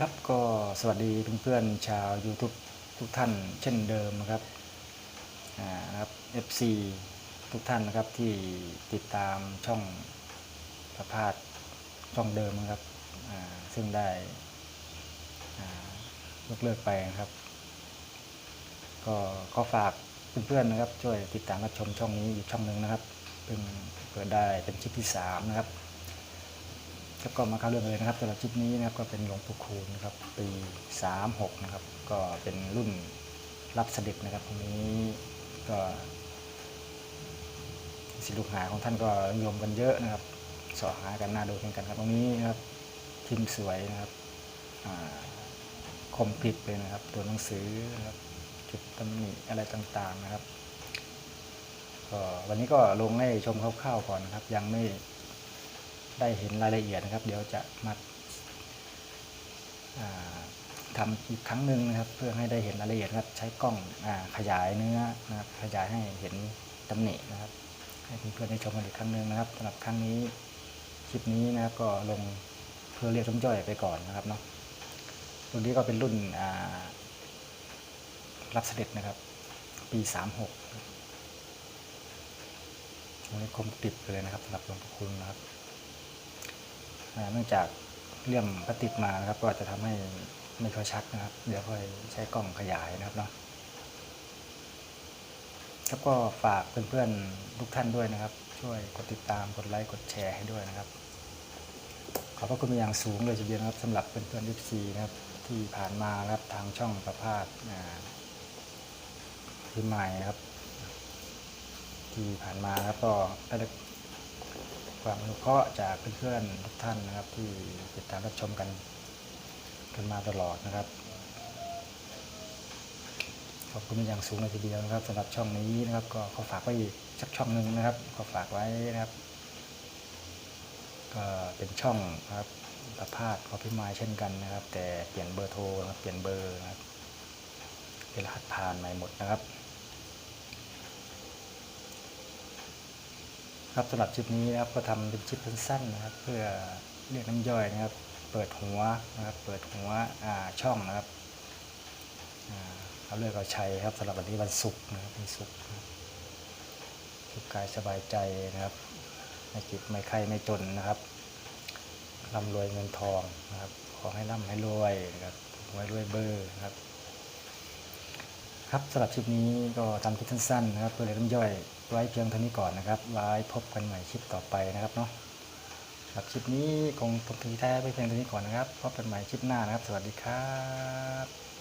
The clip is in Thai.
ครับก็สวัสดีเพื่อนๆชาว YouTube ทุกท่านเช่นเดิมนะครับอ่านะครับ FC ทุกท่านนะครับที่ติดตามช่องประพาสช่องเดิมนะครับอ่าซึ่งได้อ่ายกเลิกไปนะครับ ก็ขอฝากเพื่อนๆนะครับ ช่วยติดตามรับชมช่องนี้อีกช่องหนึ่งนะครับเพิ่งเปิดได้เป็นคลิปที่สามนะครับ แล้วก็มาเข้าเรื่องเลยนะครับสำหรับคลิปนี้นะครับก็เป็นหลวงปู่คูณนะครับปี36นะครับก็เป็นรุ่นรับเสด็จนะครับตรงนี้ก็ศิลปลูกหาของท่านก็นิยมกันเยอะนะครับสอหากันน่าดูเช่นกันครับตรงนี้นะครับพิมพ์สวยนะครับคมกริบเลยนะครับ ตัวหนังสือนะครับจุดตำหนิอะไรต่างๆนะครับก็วันนี้ก็ลงให้ชมคร่าวๆก่อนนะครับ ยังไม่ ได้เห็นรายละเอียดนะครับ เดี๋ยวจะมาอ่าทำอีกครั้งหนึ่งนะครับ เพื่อให้ได้เห็นรายละเอียดครับ ใช้กล้องอขยายเนื้อนะครับ ขยายให้เห็นตำหนินะครับ ให้เพื่อนๆได้ชมกันอีกครั้งหนึ่งนะครับสำหรับครั้งนี้คลิปนี้นะครับก็ลงเพื่อเรียกน้ำย่อยไปก่อนนะครับเนาะรุ่นนี้ก็เป็นรุ่นรับเสด็จนะครับ ปี 36ช่วงนี้คมติดเลยนะครับสำหรับหลวงพ่อคุณนะครับ เนื่องจากเลี่ยมพลาสติกมานะครับ ก็อาจจะทำให้ไม่ค่อยชัดนะครับ เดี๋ยวค่อยใช้กล้องขยายนะครับเนาะแล้วก็ฝากเพื่อนๆทุกท่านด้วยนะครับ ช่วยกดติดตามกดไลค์กดแชร์ให้ด้วยนะครับ ขอบพระคุณเป็นอย่างสูงเลยทีเดียวนะครับสำหรับเพื่อนๆ FC นะครับ ที่ผ่านมาครับทางช่องประพาสพี่ใหม่ครับ ที่ผ่านมาครับก็ได้ ความอนุเคราะห์จากเพื่อนๆทุกท่านนะครับ ที่ติดตามรับชมกันกันมาตลอดนะครับ ขอบคุณเป็นอย่างสูงเลยทีเดียวนะครับสำหรับช่องนี้นะครับ ก็ขอฝากไว้อีกสักช่องหนึ่งนะครับขอฝากไว้นะครับ ก็เป็นช่องนะครับประพาสขอพิมายเช่นกันนะครับ แต่เปลี่ยนเบอร์โทรนะครับเปลี่ยนเบอร์นะครับเป็นรหัสผ่านใหม่หมดนะครับ ครับสำหรับคลิปนี้นะครับก็ทำเป็นคลิปสั้นๆนะครับ เพื่อเรียกน้ำย่อยนะครับ เปิดหัวนะครับ เปิดหัวอ่าช่องนะครับเอาเลือกเอาชัยครับสำหรับวันนี้วันศุกร์นะครับวันศุกร์สุขกายสบายใจนะครับไม่จิตไม่ไข้ไม่จนนะครับร่ำรวยเงินทองนะครับ ขอให้ร่ำให้รวยนะครับรวยรวยเบอร์นะครับ ครับสำหรับคลิปนี้ก็ทำคลิปสั้นๆนะครับเพื่อเรียนน้ำย่อย ไว้เพียงเท่านี้ก่อนนะครับไว้พบกันใหม่คลิปต่อไปนะครับเนาะสำหรับคลิปนี้คงทบทีแท้ไปเพียงเท่านี้ก่อนนะครับพบกันใหม่คลิปหน้านะครับ สวัสดีครับ